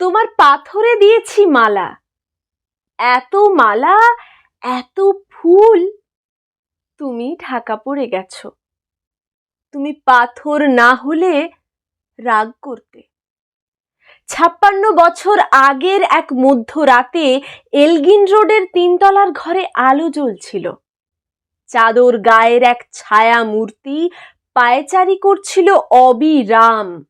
তোমার পাথরে দিয়েছি মালা। এত মালা, এত ফুল। তুমি ঢাকা পড়ে গেছো। তুমি পাথর না হলে রাগ করতে। ছাপ্পান্ন বছর আগের এক মধ্যরাতে এলগিন রোডের তিনতলার ঘরে আলো জ্বলছিল। চাদর গায়ের এক ছায়া মূর্তি পায়চারি করছিল অবিরাম।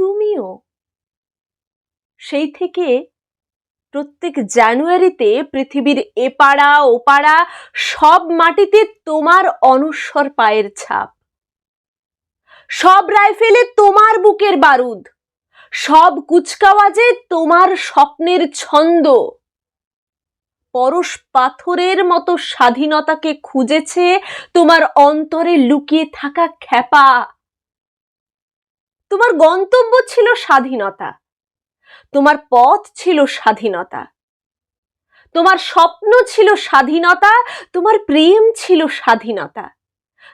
তুমিও। সেই থেকে প্রত্যেক জানুয়ারিতে পৃথিবীর এপাড়া ওপাড়া সব মাটিতে তোমার অনস্বর পায়ের ছাপ। সব রাইফেলে তোমার বুকের বারুদ। সব কুচকাওয়াজে তোমার স্বপ্নের ছন্দ। পরশ পাথরের মতো স্বাধীনতাকে খুঁজেছে তোমার অন্তরে লুকিয়ে থাকা খ্যাপা। তোমার গন্তব্য ছিল স্বাধীনতা। তোমার পথ ছিল স্বাধীনতা। তোমার স্বপ্ন ছিল স্বাধীনতা, তোমার প্রেম ছিল স্বাধীনতা।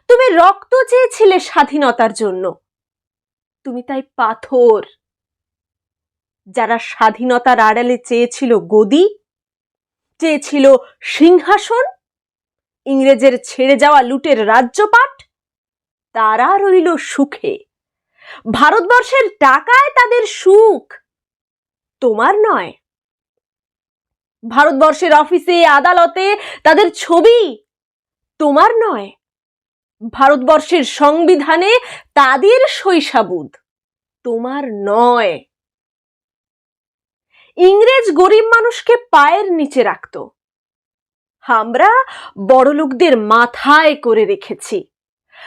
তুমি রক্ত চেয়েছিলে স্বাধীনতার জন্য। তুমি তাই পাথর। যারা স্বাধীনতার আড়ালে চেয়েছিল গদি, চেয়েছিল সিংহাসন, ইংরেজের ছেড়ে যাওয়া লুটের রাজ্যপাট, তারা রইল সুখে। ভারতবর্ষের টাকায় তাদের সুখ। তোমার নয়। ভারতবর্ষের অফিসে, আদালতে তাদের ছবি। তোমার নয়। ভারতবর্ষের সংবিধানে তাদের শৈশাবুদ। তোমার নয়। ইংরেজ গরিব মানুষকে পায়ের নিচে রাখত। আমরা বড়লোকদের মাথায় করে রেখেছি।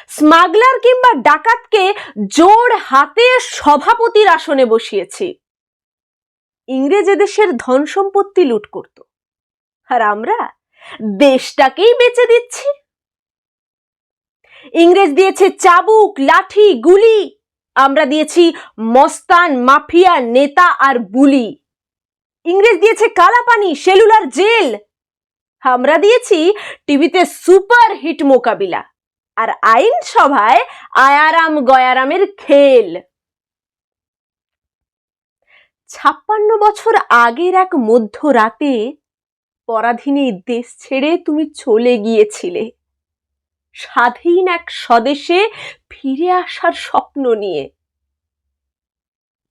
স্মাগলার কিংবা ডাকাতকে জোর হাতে সভাপতির আসনে বসিয়েছি। ইংরেজ দেশের ধন সম্পত্তি লুট করত। আর আমরা দেশটাকেই বেচে দিচ্ছি। ইংরেজ দিয়েছে চাবুক, লাঠি, গুলি। আমরা দিয়েছি মস্তান, মাফিয়া, নেতা আর বুলি। ইংরেজ দিয়েছে কালাপানি, সেলুলার জেল। আমরা দিয়েছি টিভিতে সুপার হিট মোকাবিলা। আর আইন সভায় আয়ারাম গয়ারামের খেল। ছাপ্পান্ন বছর আগের এক মধ্যরাতে পরাধীনে এই দেশ ছেড়ে তুমি চলে গিয়েছিলে। স্বাধীন এক স্বদেশে ফিরে আসার স্বপ্ন নিয়ে।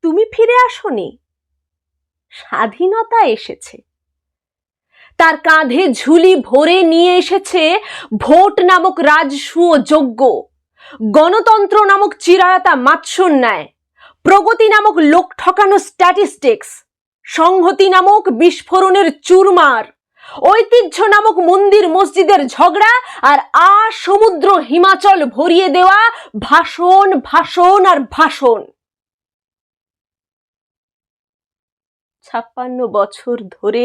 তুমি ফিরে আসনি। স্বাধীনতা এসেছে। তার কাঁধে ঝুলি ভরে নিয়ে এসেছে ভোট নামক রাজসূয় যজ্ঞ। গণতন্ত্র নামক চিরায়তা মাৎসর ন্যায় প্রগতি নামক লোক ঠকানো স্ট্যাটিস্টিক্স সংহতি নামক বিস্ফোরণের চুরমার। ঐতিহ্য নামক মন্দির মসজিদের ঝগড়া আর আ সমুদ্র হিমাচল ভরিয়ে দেওয়া ভাষণ ভাষণ আর ভাষণ। ছাপ্পান্ন বছর ধরে